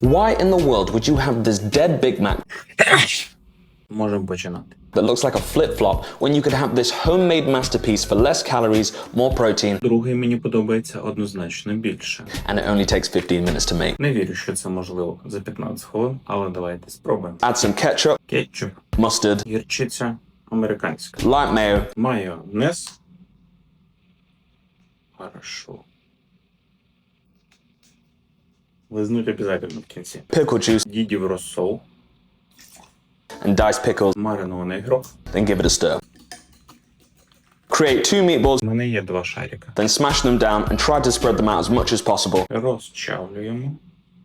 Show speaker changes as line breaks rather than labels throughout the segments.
Why in the world would you have this dead Big Mac
Можемо починати.
that looks like a flip flop when you could have this homemade masterpiece for less calories, more protein,
Другий мені подобається однозначно більше.
and it only takes 15 minutes to make?
Не вірю, що це можливо за 15 хвилин, але давайте спробуємо.
Add some ketchup,
Кетчуп,
mustard,
гірчиця американська.
light mayo,
Майонез. Хорошо. Лизнуть обязательно в кінці.
pickle juice,
Дідів розсол,
and diced pickles,
маринований грох.
then give it a stir. Create two meatballs,
У мене є два шарика.
then smash them down and try to spread them out as much as possible.
Розчавлюємо.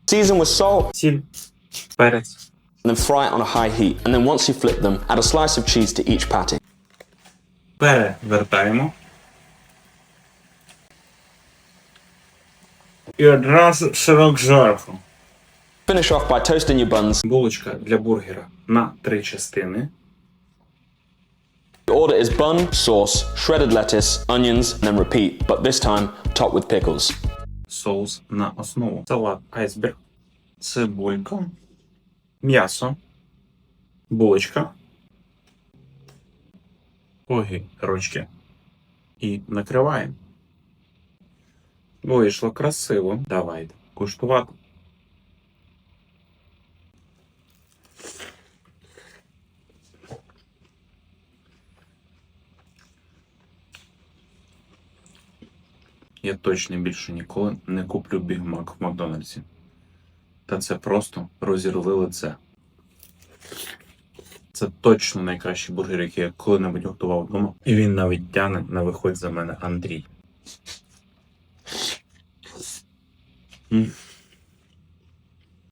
Season with salt,
Сіль, перець.
and then fry it on a high heat. And then once you flip them, add a slice of cheese to each patty.
Перевертаємо. І одразу сирок зверху.
Finish off by toasting your buns.
Булочка для бургера на три частини.
The order is bun, sauce, shredded lettuce, onions, and then repeat, but this time top with pickles.
Соус на основу. Салат айсберг. Цибулька. М'ясо. Булочка. Огірочки. І накриваємо. Вийшло красиво. Давайте куштувати. Я точно більше ніколи не куплю Біг Мак в Макдональдсі. Та це просто розірви лице. Це точно найкращий бургер, який я коли-небудь готував вдома. І він навіть тяне на виходь за мене Андрій. Mm.